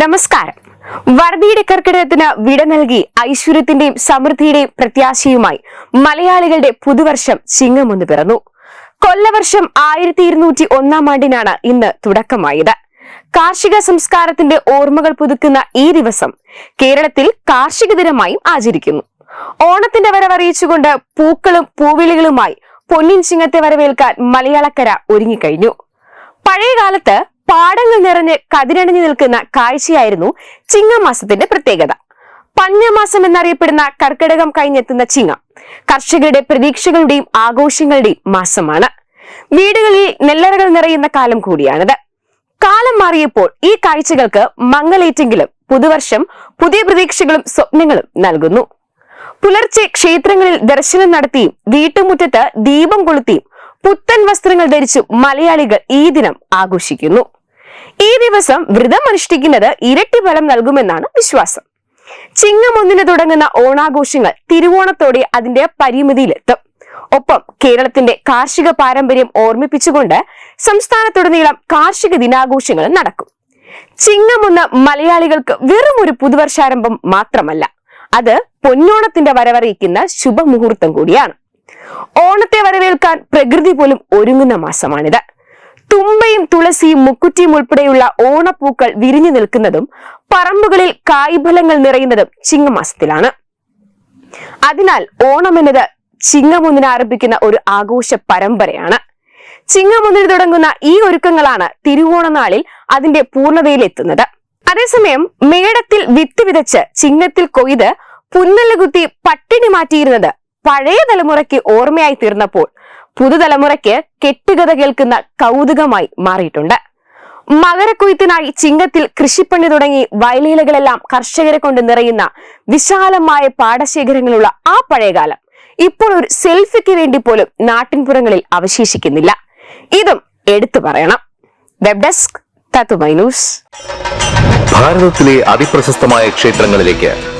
നമസ്കാരം. വറുതിയുടെ കർക്കിടകത്തിന് വിട നൽകി ഐശ്വര്യത്തിന്റെയും സമൃദ്ധിയുടെയും പ്രത്യാശയുമായി മലയാളികളുടെ പുതുവർഷം ചിങ്ങമൊന്ന് പിറന്നു. കൊല്ലവർഷം ആയിരത്തി ഇരുന്നൂറ്റി ഒന്നാം ആണ്ടിനാണ് ഇന്ന് തുടക്കമായത്. കാർഷിക സംസ്കാരത്തിന്റെ ഓർമ്മകൾ പുതുക്കുന്ന ഈ ദിവസം കേരളത്തിൽ കാർഷിക ദിനമായും ആചരിക്കുന്നു. ഓണത്തിന്റെ വരവറിയിച്ചുകൊണ്ട് പൂക്കളും പൂവിളികളുമായി പൊന്നിൻ ചിങ്ങത്തെ വരവേൽക്കാൻ മലയാളക്കര ഒരുങ്ങിക്കഴിഞ്ഞു. പഴയ കാലത്ത് പാടങ്ങൾ നിറഞ്ഞ് കതിരണിഞ്ഞു നിൽക്കുന്ന കാഴ്ചയായിരുന്നു ചിങ്ങമാസത്തിന്റെ പ്രത്യേകത. പഞ്ഞമാസം എന്നറിയപ്പെടുന്ന കർക്കിടകം കഴിഞ്ഞെത്തുന്ന ചിങ്ങ കർഷകരുടെ പ്രതീക്ഷകളുടെയും ആഘോഷങ്ങളുടെയും മാസമാണ്. വീടുകളിൽ നെല്ലറകൾ നിറയുന്ന കാലം കൂടിയാണിത്. കാലം മാറിയപ്പോൾ ഈ കാഴ്ചകൾക്ക് മങ്ങലേറ്റെങ്കിലും പുതുവർഷം പുതിയ പ്രതീക്ഷകളും സ്വപ്നങ്ങളും നൽകുന്നു. പുലർച്ചെ ക്ഷേത്രങ്ങളിൽ ദർശനം നടത്തിയും വീട്ടുമുറ്റത്ത് ദീപം കൊളുത്തിയും പുത്തൻ വസ്ത്രങ്ങൾ ധരിച്ചു മലയാളികൾ ഈ ദിനം ആഘോഷിക്കുന്നു. ഈ ദിവസം വ്രതം അനുഷ്ഠിക്കുന്നത് ഇരട്ടി ഫലം നൽകുമെന്നാണ് വിശ്വാസം. ചിങ്ങം തുടങ്ങുന്ന ഓണാഘോഷങ്ങൾ തിരുവോണത്തോടെ അതിന്റെ പരിമിതിയിലെത്തും. ഒപ്പം കേരളത്തിന്റെ കാർഷിക പാരമ്പര്യം ഓർമ്മിപ്പിച്ചുകൊണ്ട് സംസ്ഥാനത്തുടനീളം കാർഷിക ദിനാഘോഷങ്ങൾ നടക്കും. ചിങ്ങമൊന്ന് മലയാളികൾക്ക് വെറും ഒരു പുതുവർഷാരംഭം മാത്രമല്ല അത് പൊന്നോണത്തിന്റെ വരവറിയിക്കുന്ന ശുഭമുഹൂർത്തം കൂടിയാണ്. ഓണത്തെ വരവേൽക്കാൻ പ്രകൃതി പോലും ഒരുങ്ങുന്ന മാസമാണിത്. തുമ്പയും തുളസിയും മുക്കുറ്റിയും ഉൾപ്പെടെയുള്ള ഓണപ്പൂക്കൾ വിരിഞ്ഞു നിൽക്കുന്നതും പറമ്പുകളിൽ കായ്ഫലങ്ങൾ നിറയുന്നതും ചിങ്ങമാസത്തിലാണ്. അതിനാൽ ഓണം എന്നത് ചിങ്ങമൊന്നിന് ആരംഭിക്കുന്ന ഒരു ആഘോഷ പരമ്പരയാണ്. ചിങ്ങമൊന്നിന് തുടങ്ങുന്ന ഈ ഒരുക്കങ്ങളാണ് തിരുവോണനാളിൽ അതിന്റെ പൂർണതയിലെത്തുന്നത് അതേസമയം മേടത്തിൽ വിത്ത് വിതച്ച് ചിങ്ങത്തിൽ കൊയ്ത് പുന്നൽ കുത്തി പട്ടിണി മാറ്റിയിരുന്നത് പഴയ തലമുറയ്ക്ക് ഓർമ്മയായി തീർന്നപ്പോൾ പുതുതലമുറയ്ക്ക് കെട്ടുകഥ കേൾക്കുന്ന കൗതുകമായി മാറിയിട്ടുണ്ട്. മകരക്കൊയ്ത്തിനായി ചിങ്ങത്തിൽ കൃഷിപ്പണി തുടങ്ങി വയലീലകളെല്ലാം കർഷകരെ കൊണ്ട് നിറയുന്ന വിശാലമായ പാടശേഖരങ്ങളുള്ള ആ പഴയകാലം ഇപ്പോൾ ഒരു സെൽഫിക്ക് വേണ്ടി പോലും നാട്ടിൻപുറങ്ങളിൽ അവശേഷിക്കുന്നില്ല. ഇതും എടുത്തു പറയണം. വെബ് ഡെസ്ക് ഭാരതത്തിലെ അതിപ്രശസ്തമായ ക്ഷേത്രങ്ങളിലേക്ക്